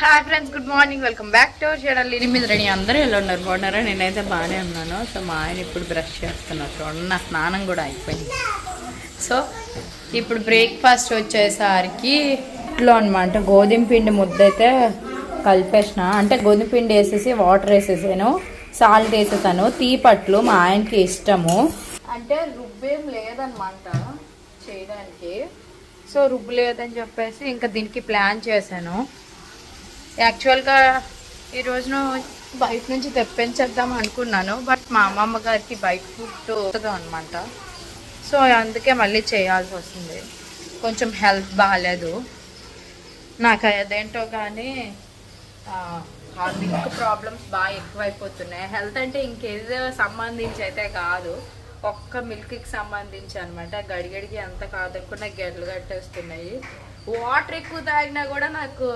Hi friends good morning welcome back to our channel ఎనిమిది ready అందరూ ఎలా ఉన్నారు? బాగున్నారా? నేనైతే బాగానే ఉన్నాను. సో మా ఆయన ఇప్పుడు బ్రష్ చేస్తున్నారు. చూడండి నా స్నానం కూడా అయిపోయింది. సో ఇప్పుడు బ్రేక్ఫాస్ట్ వచ్చేసరికి ఇట్లో అనమాట గోధుమ పిండి ముద్ద అయితే కలిపేసిన. అంటే గోధుమ పిండి వేసేసి వాటర్ వేసేసాను. సాల్ట్ వేసేసాను. తీపట్లు మా ఆయనకి ఇష్టము. అంటే రుబ్బేం లేదనమాట చేయడానికి. సో రుబ్బు లేదని చెప్పేసి ఇంకా దీనికి ప్లాన్ చేశాను. యాక్చువల్గా ఈ రోజున బయట నుంచి తెప్పించేద్దాం అనుకున్నాను బట్ మా అమ్మమ్మ గారికి బయట ఫుడ్ వస్తుంది అనమాట సో అందుకే మళ్ళీ చేయాల్సి వస్తుంది. కొంచెం హెల్త్ బాగాలేదు. నాకు అదేంటో కానీ హార్మిక్ ప్రాబ్లమ్స్ బాగా ఎక్కువైపోతున్నాయి. హెల్త్ అంటే ఇంకేదో సంబంధించి అయితే కాదు. ఒక్క మిల్క్కి సంబంధించి అనమాట గడిగడికి ఎంత కాదనుకున్నా గెడ్లు కట్టేస్తున్నాయి. వాటర్ ఎక్కువ తాగినా కూడా నాకు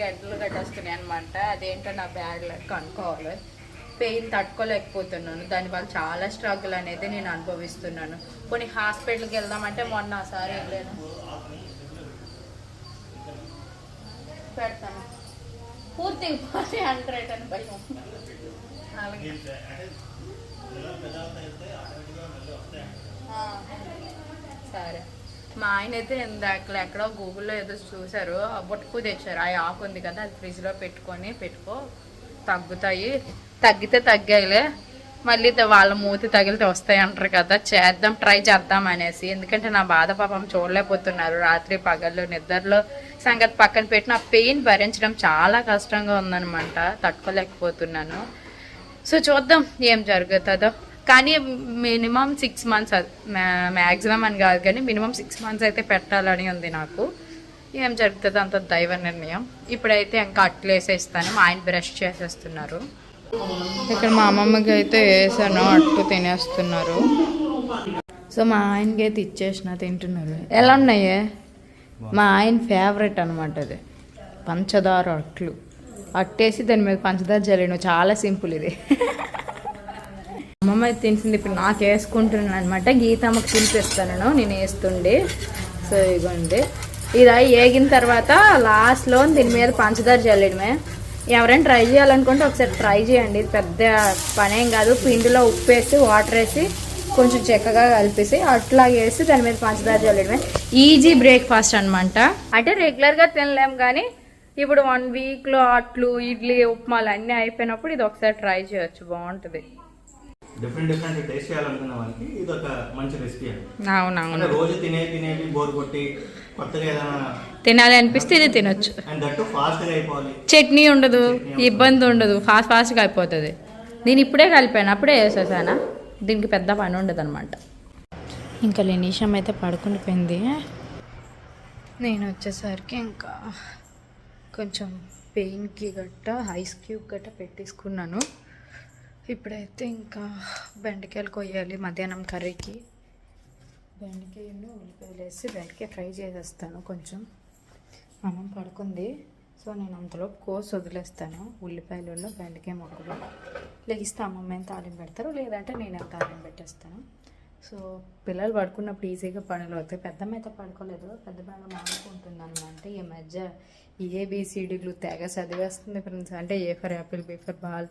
గడ్డలు గడ్డొస్తున్నాయి అనమాట అదేంటో నా బ్యాడ్ లెక్క అనుకోవాలి. పెయిన్ తట్టుకోలేకపోతున్నాను. దానివల్ల చాలా స్ట్రగుల్ అనేది నేను అనుభవిస్తున్నాను. కొన్ని హాస్పిటల్కి వెళ్దామంటే మొన్న సారి వెళ్ళాను. పెడతాను. పూర్తి హండ్రెడ్ అని భయం. అలాగే. సరే. మా ఆయన అయితే ఇందాక ఎక్కడో గూగుల్లో ఏదో చూశారు. ఆ బొట్టుకు తెచ్చారు. ఆ ఆకు ఉంది కదా అది ఫ్రిడ్జ్లో పెట్టుకొని పెట్టుకో. తగ్గుతాయి. తగ్గితే తగ్గాయిలే. మళ్ళీ వాళ్ళ మూతి తగిలితే వస్తాయి అంటారు కదా. చేద్దాం ట్రై చేద్దాం అనేసి. ఎందుకంటే నా బాధ పాపం చూడలేకపోతున్నారు. రాత్రి పగళ్ళు నిద్రలో సంగతి పక్కన పెట్టిన పెయిన్ భరించడం చాలా కష్టంగా ఉందనమాట తట్టుకోలేకపోతున్నాను. సో చూద్దాం ఏం జరుగుతుందో. కానీ మినిమం సిక్స్ మంత్స్ మ్యాక్సిమం అని కాదు కానీ మినిమం సిక్స్ మంత్స్ అయితే పెట్టాలని ఉంది నాకు. ఏం జరుగుతుంది అంత దైవ నిర్ణయం. ఇప్పుడైతే ఇంకా అట్లు వేసేస్తాను. మా ఆయన బ్రష్ చేసేస్తున్నారు. ఇక్కడ మా అమ్మమ్మకి అయితే వేసాను. అట్టు తినేస్తున్నారు. సో మా ఆయనకి అయితే ఇచ్చేసిన తింటున్నారు. ఎలా ఉన్నాయే? మా ఆయన ఫేవరెట్ అనమాట అది. పంచదార అట్లు. అట్టేసి దాని మీద పంచదార జల్లిను. చాలా సింపుల్ ఇది. అమ్మమ్మ అయితే తింటుంది. ఇప్పుడు నాకు వేసుకుంటున్నాను అనమాట గీతమ్మకి తినిపిస్తాను నేను. వేస్తుండే. సో ఇగోండి ఇది ఏగిన తర్వాత లాస్ట్లో దీని మీద పంచదార చల్లడమే. ఎవరైనా ట్రై చేయాలనుకుంటే ఒకసారి ట్రై చేయండి. ఇది పెద్ద పనేం కాదు. పిండిలో ఉప్పు వేసి వాటర్ వేసి కొంచెం చెక్కగా కలిపేసి అట్లా వేసి దాని మీద పంచదార చల్లడమే. ఈజీ బ్రేక్ఫాస్ట్ అనమాట అంటే రెగ్యులర్గా తినలేము కానీ ఇప్పుడు వన్ వీక్లో అట్లు ఇడ్లీ ఉప్మాలు అన్నీ అయిపోయినప్పుడు ఇది ఒకసారి ట్రై చేయొచ్చు. బాగుంటుంది. డిఫరెంట్ డిఫరెంట్ టేస్ట్ చేయాలనుకున్న వాళ్ళకి ఇది ఒక మంచి రెసిపీ అండి. రోజు తినే తినేవి బోర్ కొట్టి కొత్తగా ఏదైనా తినాలి అనిపిస్తే ఇది తినొచ్చు. చట్నీ ఉండదు ఇబ్బంది ఉండదు ఫాస్ట్ ఫాస్ట్గా అయిపోతుంది. నేను ఇప్పుడే కలిపాను అప్పుడే వేసేసానా దీనికి పెద్ద పని ఉండదు అనమాట ఇంకా లెనీషం అయితే పడుకుండిపోయింది. నేను వచ్చేసరికి ఇంకా కొంచెం పెయిన్కి గట్ట ఐస్ క్యూబ్ గట్ట పెట్టేసుకున్నాను. ఇప్పుడైతే ఇంకా బెండకాయలు కొయ్యాలి మధ్యాహ్నం కర్రీకి. బెండకాయలు ఉల్లిపాయలు వేసి బెండకాయ ఫ్రై చేసేస్తాను కొంచెం. అన్నం పడుకుంది. సో నేను అంతలోపు కోసి వదిలేస్తాను ఉల్లిపాయలు బెండకాయ మొక్కలు. లెగిస్తే అమ్మమ్మ ఏం పెడతారు లేదంటే నేను తాళిం పెట్టేస్తాను. సో పిల్లలు పడుకున్నప్పుడు ఈజీగా పనులు అవుతాయి. పెద్దమ్మ అయితే పడుకోలేదు. పెద్ద బాగా మానుకుంటుంది అనమాట ఈ మధ్య ఏబిసిడీలు తెగ చదివేస్తుంది ఫ్రెండ్స్. అంటే A for apple B for ball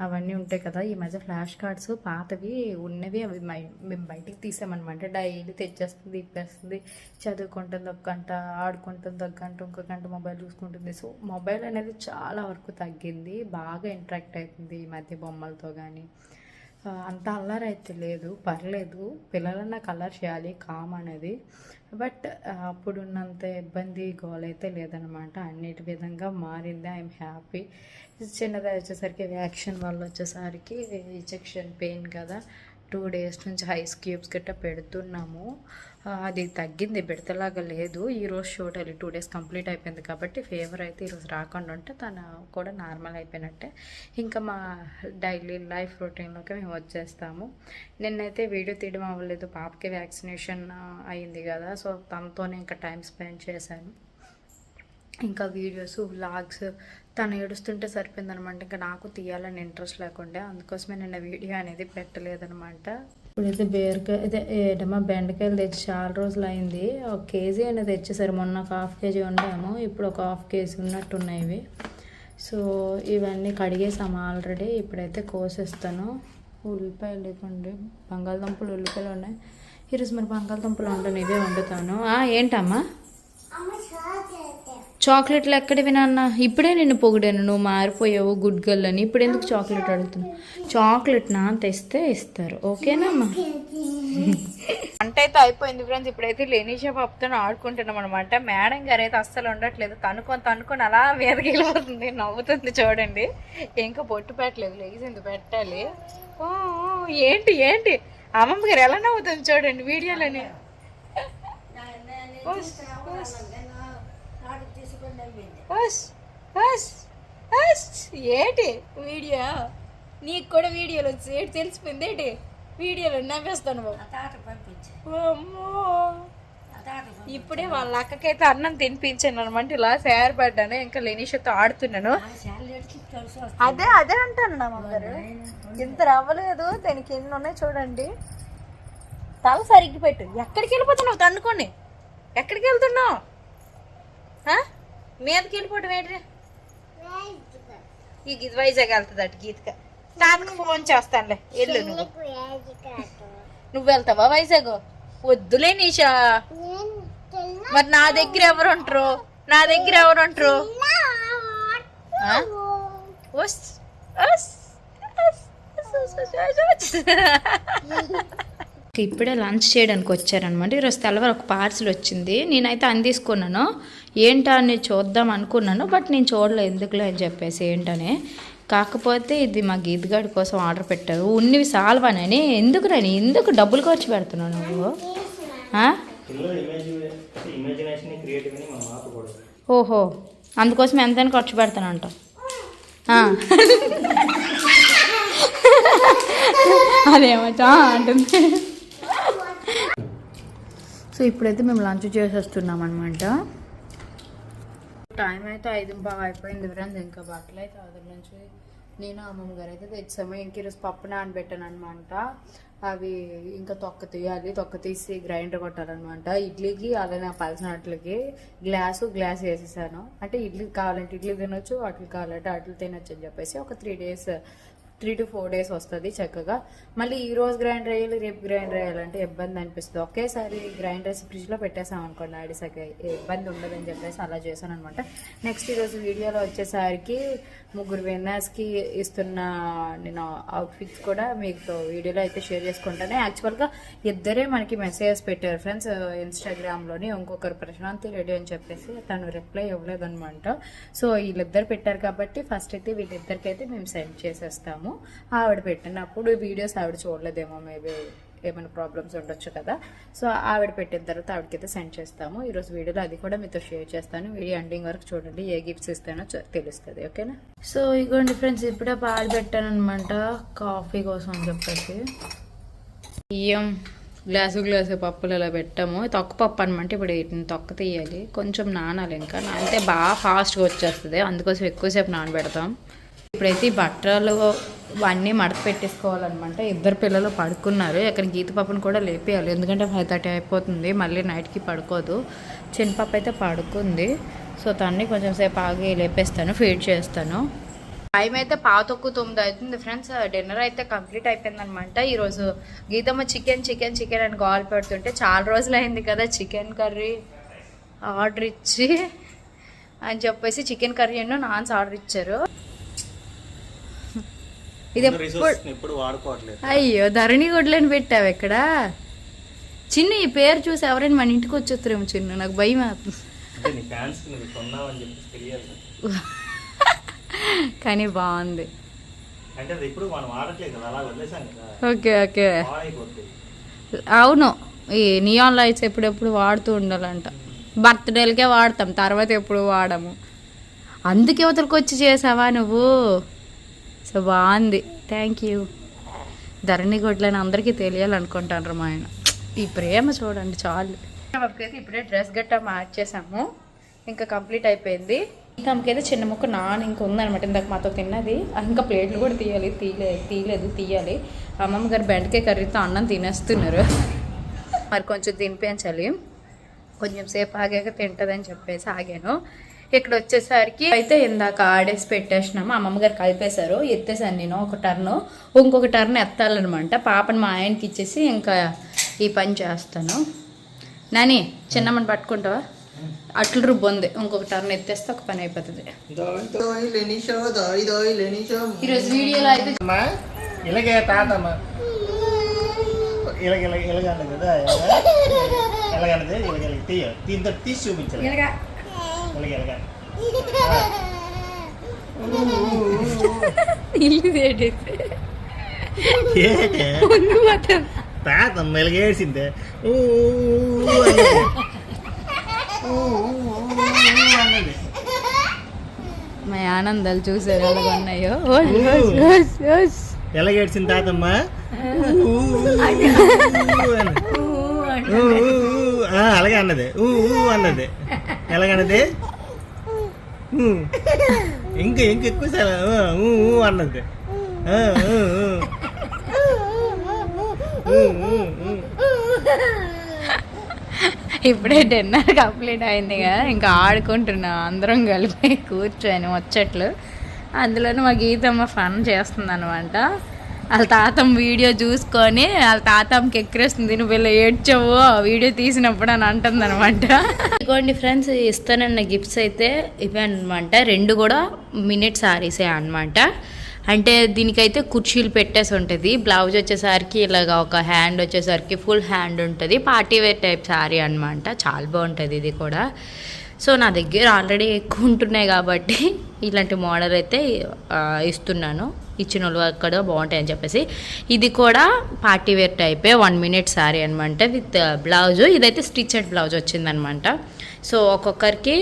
అవన్నీ ఉంటాయి కదా. ఈ మధ్య ఫ్లాష్ కార్డ్స్ పాతవి ఉన్నవి అవి మై- మేము బయటికి తీసామన్నమాట. డైలీ తెచ్చేస్తుంది ఇప్పేస్తుంది. చదువుకుంటుంది ఒక గంట ఆడుకుంటుంది ఒక గంట ఇంకో గంట మొబైల్ చూసుకుంటుంది. సో మొబైల్ అనేది చాలా వరకు తగ్గింది. బాగా ఇంట్రాక్ట్ అవుతుంది ఈ మధ్య బొమ్మలతో కానీ అంత అల్లరి అయితే లేదు పర్లేదు. పిల్లలన్న కలర్ చేయాలి కామ్ అనేది. బట్ అప్పుడున్నంత ఇబ్బంది గోల్ అయితే లేదనమాట అన్నిటి విధంగా మారింది. ఐఎమ్ హ్యాపీ చిన్నది వచ్చేసరికి వ్యాక్సిన్ వల్ల వచ్చేసరికి ఇంజెక్షన్ పెయిన్ కదా. టూ డేస్ నుంచి ఐస్ క్యూబ్స్ గట్ట పెడుతున్నాము. అది తగ్గింది పెడతలాగా లేదు. ఈరోజు చూడాలి టూ డేస్ కంప్లీట్ అయిపోయింది కాబట్టి ఫీవర్ అయితే ఈరోజు రాకుండా ఉంటే తను కూడా నార్మల్ అయిపోయినట్టే. ఇంకా మా డైలీ లైఫ్ రొటీన్లోకి మేము వచ్చేస్తాము. నిన్నైతే వీడియో తీయడం అవ్వలేదు పాపకి వ్యాక్సినేషన్ అయింది కదా. సో తనతోనే ఇంకా టైం స్పెండ్ చేశాను. ఇంకా వీడియోస్ వ్లాగ్స్ తను ఏడుస్తుంటే సరిపోయిందనమాట. ఇంకా నాకు తీయాలని ఇంట్రెస్ట్ లేకుండా. అందుకోసమే నిన్న వీడియో అనేది పెట్టలేదనమాట. ఇప్పుడైతే బీరకాయ అదే ఏటమ్మా బెండకాయలు తెచ్చి చాలా రోజులు అయింది ఒక కేజీ అయినా తెచ్చేసారు. మొన్న ఒక హాఫ్ కేజీ ఉండాము ఇప్పుడు ఒక హాఫ్ కేజీ ఉన్నట్టు ఉన్నాయి ఇవి. సో ఇవన్నీ కడిగేసాము ఆల్రెడీ. ఇప్పుడైతే కోసేస్తాను. ఉల్లిపాయలు లేకుండి. బంగాళదుంపలు ఉల్లిపాయలు ఉన్నాయి. ఈరోజు మరి బంగాళదుంపలు వండను. ఇవే వండుతాను. ఆ, ఏంటమ్మా? చాక్లెట్లు ఎక్కడివి నాన్న ఇప్పుడే నిన్ను పొగిడాను. నువ్వు మారిపోయావు గుడ్ గర్ల్ అని. ఇప్పుడు ఎందుకు చాక్లెట్ అడుగుతున్నావు? చాక్లెట్ నా తెస్తే ఇస్తారు. ఓకేనమ్మా వంట అయితే అయిపోయింది ఫ్రెండ్స్ ఇప్పుడైతే లేనీషా పప్పుతో ఆడుకుంటున్నాం అనమాట మేడం గారు అయితే అస్సలు ఉండట్లేదు. తనుకొని తనుకొని అలా మీదకి వెళ్ళిపోతుంది. నవ్వుతుంది చూడండి. ఇంకా పొట్టు పెట్టలేదు లేచింది పెట్టాలి? ఓ, ఏంటి ఏంటి? అమ్మమ్మ గారు ఎలా నవ్వుతుంది చూడండి వీడియోలోని. ఏంటి? వీడియో? నీకు కూడా వీడియోలు వచ్చి ఏంటి తెలిసిపోయింది ఏంటి? వీడియోలో నవ్వేస్తాను బాబు. అమ్మో. ఇప్పుడే వాళ్ళ అక్కకైతే అన్నం తినిపించాను అనమాట ఇలా సేర్ పడ్డాను. ఇంకా లెనీషతో ఆడుతున్నాను. అదే అదే అంటాను నా మమ్మగారు ఇంత రవ్వలేదు దానికి ఎన్ని ఉన్నాయి చూడండి. తల సరిగ్గి పెట్టు. ఎక్కడికి వెళ్ళిపోతున్నావు? తన్నుకొని. ఎక్కడికి వెళ్తున్నావు? మీదకి వెళ్ళిపోవటం ఏంటి? ఈ గీత వైజాగ్ వెళ్తుంది అటు గీతక. తాతకు ఫోన్ చేస్తానులే వెళ్ళు నువ్వు. నువ్వు వెళ్తావా వైజాగ్? వద్దులే నిషా. మరి నా దగ్గర ఎవరు ఉంటారు? నా దగ్గర ఎవరు ఉంటారు? వస్, వస్, ఇప్పుడే లంచ్ చేయడానికి వచ్చారనమాట. ఈరోజు తెల్లవారు ఒక పార్సిల్ వచ్చింది. నేనైతే అందిసుకున్నాను ఏంటా అని చూద్దాం అనుకున్నాను బట్ నేను చూడలేదు ఎందుకులే అని చెప్పేసి ఏంటని. కాకపోతే ఇది మా గీతగాడి కోసం ఆర్డర్ పెట్టారు. ఉన్నివి సాల్వానని ఎందుకు రాని ఎందుకు డబ్బులు ఖర్చు పెడుతున్నావు నువ్వు? ఓహో అందుకోసం ఎంతైనా ఖర్చు పెడతానంట అదేమో అంటుంది. సో ఇప్పుడైతే మేము లంచ్ చేసేస్తున్నాం అనమాట టైం అయితే ఐదు బాగా అయిపోయింది ఫ్రెండ్స్ ఇంకా బట్టలు అయితే అదర్ నుంచి నేను అమ్మమ్మ గారు అయితే తెచ్చాము. ఇంక ఈరోజు పప్పు నానబెట్టాను అనమాట అవి ఇంకా తొక్క తీయాలి తొక్క తీసి గ్రైండర్ కొట్టాలన్నమాట. ఇడ్లీకి అలానే పలసినట్లకి గ్లాసు గ్లాస్ వేసేసాను. అంటే ఇడ్లీ కావాలంటే ఇడ్లీ తినొచ్చు అట్లు కావాలంటే అట్లు తినొచ్చు అని చెప్పేసి ఒక three days three to four days వస్తుంది చక్కగా. మళ్ళీ ఈ రోజు గ్రైండర్ వేయాలి రేపు గ్రైండ్ వేయాలంటే ఇబ్బంది అనిపిస్తుంది. ఒకేసారి గ్రైండర్స్ ఫ్రిడ్జ్లో పెట్టేసాం అనుకోండి ఆడిసాక ఇబ్బంది ఉండదని చెప్పేసి అలా చేశాను అనమాట నెక్స్ట్ ఈరోజు వీడియోలో వచ్చేసరికి ముగ్గురు విన్నర్స్కి ఇస్తున్న నేను అవుట్ఫిట్స్ కూడా మీతో వీడియోలో అయితే షేర్ చేసుకుంటాను. యాక్చువల్గా ఇద్దరే మనకి మెసేజెస్ పెట్టారు ఫ్రెండ్స్ ఇన్స్టాగ్రామ్లోని ఇంకొకరు ప్రశాంతి రెడీ అని చెప్పేసి తను రిప్లై ఇవ్వలేదనమాట. సో వీళ్ళిద్దరు పెట్టారు కాబట్టి ఫస్ట్ అయితే వీళ్ళిద్దరికైతే అయితే మేము సెండ్ చేసేస్తాము. ఆవిడ పెట్టినప్పుడు వీడియోస్ ఆవిడ చూడలేదేమో మేబీ ఏమైనా ప్రాబ్లమ్స్ ఉండొచ్చు కదా. సో ఆవిడ పెట్టిన తర్వాత ఆవిడకైతే సెండ్ చేస్తాము. ఈరోజు వీడియోలో అది కూడా మీతో షేర్ చేస్తాను. వీడియో ఎండింగ్ వరకు చూడండి ఏ గిఫ్ట్స్ ఇస్తానో తెలుస్తుంది ఓకేనా? సో ఇగోండి ఫ్రెండ్స్ ఇప్పుడే పాలు పెట్టాను అనమాట కాఫీ కోసం అని చెప్పేసి. బియ్యం గ్లాసు గ్లాసు పప్పులు ఇలా పెట్టాము. తొక్క పప్పు అనమాట ఇప్పుడు వీటిని తొక్క తీయాలి. కొంచెం నానాలి ఇంకా. అంటే బాగా ఫాస్ట్గా వచ్చేస్తుంది. అందుకోసం ఎక్కువసేపు నానబెడతాం. ఇప్పుడైతే ఈ బట్టలు అన్నీ మడత పెట్టేసుకోవాలన్నమాట. ఇద్దరు పిల్లలు పడుకున్నారు. ఇక్కడ గీత పాపను కూడా లేపేయాలి. ఎందుకంటే ఫైవ్ థర్టీ అయిపోతుంది. మళ్ళీ నైట్కి పడుకోదు. చిన్న పాప అయితే పడుకుంది. సో తన్ని కొంచెం సేపు ఆగి లేపేస్తాను. ఫీడ్ చేస్తాను. టైం అయితే పాతొక్కు తొమ్మిది అవుతుంది ఫ్రెండ్స్. డిన్నర్ అయితే కంప్లీట్ అయిపోయింది అనమాట ఈరోజు గీతమ్మ చికెన్ చికెన్ చికెన్ అని కాల్ పెడుతుంటే చాలా రోజులు అయింది కదా చికెన్ కర్రీ ఆర్డర్ ఇచ్చి అని చెప్పేసి చికెన్ కర్రీ అన్న నాన్స్ ఆర్డర్ ఇచ్చారు. ఇది ఎప్పుడు అయ్యో ధరణి గుడ్లని పెట్టావు ఇక్కడ చిన్న ఈ పేరు చూసి ఎవరైనా మన ఇంటికి వచ్చేస్తారేమో చిన్న నాకు భయం కానీ బాగుంది. Okay okay. అవును ఈ నియాన్ లైట్స్ ఎప్పుడెప్పుడు వాడుతూ ఉండాలంట. బర్త్డేలకే వాడతాం తర్వాత ఎప్పుడు వాడము. అందుకే అవతలకి వచ్చి చేసావా నువ్వు? సో బాగుంది. థ్యాంక్ యూ ధరణి గొడ్లని అందరికీ తెలియాలనుకుంటాను మా ఆయన. ఈ ప్రేమ చూడండి చాలు. బాబుకైతే ఇప్పుడే డ్రెస్ గట్టా మార్చేసాము ఇంకా కంప్లీట్ అయిపోయింది. తమకైతే చిన్న ముక్క నాన్న ఇంక ఉందనమాట ఇందాక మాతో తిన్నది. ఇంకా ప్లేట్లు కూడా తీయాలి. తీయలే తీయలేదు తీయాలి. అమ్మమ్మ గారు బెండకాయ కర్రీతో అన్నం తినేస్తున్నారు. మరి కొంచెం తినిపించాలి. కొంచెం సేపు ఆగాక తింటుందని చెప్పేసి ఆగాను. ఇక్కడ వచ్చేసరికి అయితే ఇందాక ఆడేసి పెట్టేసినాము. అమ్మమ్మ గారు కలిపేశారు. ఎత్తేసాను నేను ఒక టర్న్. ఇంకొక టర్న్ ఎత్తాలన్నమాట పాపని మా ఆయనకి ఇచ్చేసి ఇంకా ఈ పని చేస్తాను. నాని చిన్నమ్మని పట్టుకుంటావా? అట్లు రుబ్బు ఉంది. ఇంకొక టర్న్ ఎత్తేస్తే ఒక పని అయిపోతుంది. ఈరోజు వీడియోలో అయితే అమ్మా ఇలాగే తాతమ్మ. ఇలాగ ఇలాగ ఇలాగ అన్నది కదా ఎలాగన్నది ఇలాగ ఇలాగ తీయ. దీంతో తీసి చూపించాలి ఇలాగా ఇలాగ ఇలాగ ఇల్లు తేటైతే ఏంటే ముందు మాత్రం తాతమ్మ ఇలాగ ఏడ్చిందే ఊ, ఊ, ఊ అన్నది. ఊ, ఊ, ఊ అన్నది మా ఆనందాలు చూసారు ఎలాగ ఉన్నాయో ఓస్, ఓస్, ఓస్, ఓస్. ఎలాగ ఏడ్చింది తాతమ్మ ఊ, ఊ, ఊ అన్నది. ఊ, ఊ, ఊ. ఆ, అలాగే అన్నది ఊ ఊ అన్నది ఎలాగనది? ఇంకా ఇంకా ఎక్కువ అన్నది. ఇప్పుడే డిన్నర్ కంప్లీట్ అయింది కదా ఇంకా ఆడుకుంటున్నాం అందరం కలిపి కూర్చొని వచ్చేట్లు అందులోనే మా గీతమ్మ ఫన్ చేస్తుంది అనమాట వాళ్ళ తాతం వీడియో చూసుకొని వాళ్ళ తాతమ్మకి ఎక్కిరేస్తుంది నువ్వు ఇలా ఏడ్చవు ఆ వీడియో తీసినప్పుడు అని అంటుంది అనమాట ఇదిగోండి ఫ్రెండ్స్ ఇస్తానన్న గిఫ్ట్స్ అయితే ఇవే అనమాట రెండు కూడా మినిట్ సారీసే అనమాట అంటే దీనికైతే కుర్చీలు పెట్టేసి ఉంటుంది. బ్లౌజ్ వచ్చేసరికి ఇలాగ ఒక హ్యాండ్ వచ్చేసరికి ఫుల్ హ్యాండ్ ఉంటుంది. పార్టీ వేర్ టైప్ శారీ అనమాట చాలా బాగుంటుంది ఇది కూడా. సో నా దగ్గర ఆల్రెడీ ఎక్కువ ఉంటున్నాయి కాబట్టి ఇలాంటి మోడల్ అయితే ఇస్తున్నాను. ఇచ్చిన వాళ్ళు అక్కడ బాగుంటాయని చెప్పేసి. ఇది కూడా పార్టీ వేర్ టైపే వన్ మినిట్ శారీ అనమాట విత్ బ్లౌజ్ ఇదైతే స్టిచ్డ్ బ్లౌజ్ వచ్చిందనమాట సో ఒక్కొక్కరికి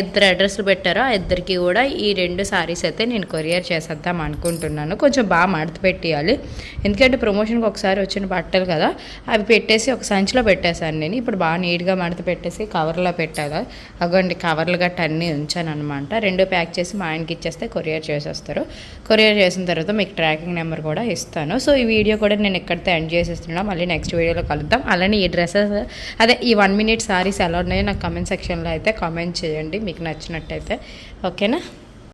ఇద్దరు అడ్రస్లు పెట్టారు. ఆ ఇద్దరికి కూడా ఈ రెండు సారీస్ అయితే నేను కొరియర్ చేసేద్దాం అనుకుంటున్నాను. కొంచెం బాగా మడత పెట్టేయాలి. ఎందుకంటే ప్రమోషన్కి ఒకసారి వచ్చిన బట్టలు కదా అవి పెట్టేసి ఒక సంచిలో పెట్టేశాను నేను. ఇప్పుడు బాగా నీట్గా మడత పెట్టేసి కవర్లో పెట్టాలి? అగోండి కవర్లు గట్ట అన్నీ ఉంచాను అనమాట రెండు ప్యాక్ చేసి మా ఆయనకి ఇచ్చేస్తే కొరియర్ చేసేస్తారు. కొరియర్ చేసిన తర్వాత మీకు ట్రాకింగ్ నెంబర్ కూడా ఇస్తాను. సో ఈ వీడియో కూడా నేను ఎక్కడితో ఎండ్ చేసేస్తున్నాను మళ్ళీ నెక్స్ట్ వీడియోలో కలుద్దాం. అలానే ఈ డ్రెస్సెస్ అదే ఈ వన్ మినిట్ సారీస్ ఎలా ఉన్నాయో నాకు కమెంట్స్ సెక్షన్లో అయితే కామెంట్ చేయండి. మీకు నచ్చినట్టయితే. ఓకేనా